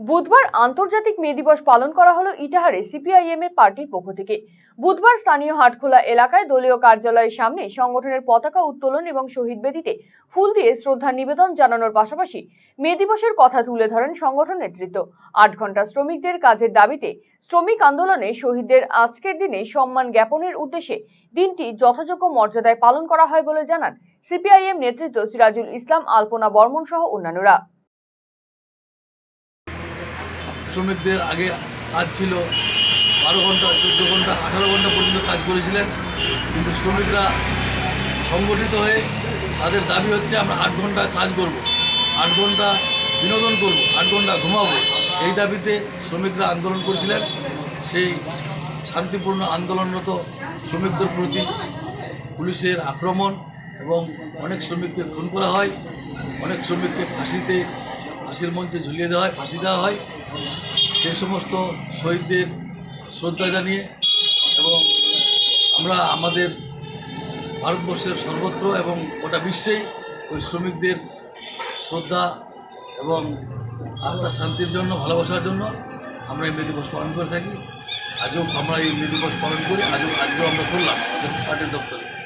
বুধবার আন্তর্জাতিক মে দিবস পালন করা হলো ইটাহারে সিপিআইএম এর পার্টির পক্ষ থেকে। বুধবার স্থানীয় হাটখোলা এলাকায় দলীয় কার্যালয়ের সামনে সংগঠনের পতাকা উত্তোলন এবং শহীদ বেদিতে ফুল দিয়ে শ্রদ্ধা নিবেদন জানানোর পাশাপাশি মে দিবসের কথা তুলে ধরেন সংগঠন নেতৃত্ব। আট ঘণ্টা শ্রমিকদের কাজের দাবিতে শ্রমিক আন্দোলনে শহীদদের আজকের দিনে সম্মান জ্ঞাপনের উদ্দেশ্যে দিনটি যথাযোগ্য মর্যাদায় পালন করা হয় বলে জানান সিপিআইএম নেতৃত্ব সিরাজুল ইসলাম, আলপনা বর্মন সহ অন্যান্যরা। শ্রমিকদের আগে কাজ ছিল, বারো ঘণ্টা, চোদ্দ ঘণ্টা, আঠারো ঘণ্টা পর্যন্ত কাজ করেছিলেন। কিন্তু শ্রমিকরা সংগঠিত হয়ে তাদের দাবি হচ্ছে, আমরা আট ঘণ্টা কাজ করব, আট ঘণ্টা বিনোদন করব, আট ঘণ্টা ঘুমাবো। এই দাবিতে শ্রমিকরা আন্দোলন করেছিলেন। সেই শান্তিপূর্ণ আন্দোলনরত শ্রমিকদের প্রতি পুলিশের আক্রমণ এবং অনেক শ্রমিককে খুন করা হয়, অনেক শ্রমিককে ফাঁসিতে, ফাঁসির মঞ্চে ঝুলিয়ে দেওয়া হয়, ফাঁসি দেওয়া হয়। সেই সমস্ত শহীদদের শ্রদ্ধা জানিয়ে এবং আমরা আমাদের ভারতবর্ষের সর্বত্র এবং গোটা বিশ্বেই ওই শ্রমিকদের শ্রদ্ধা এবং আত্মার শান্তির জন্য, ভালোবাসার জন্য আমরা এই মে দিবস পালন করে থাকি। আজও আমরা এই মে দিবস পালন করি, আজও আজকেও আমরা করলাম পার্টির দপ্তরে।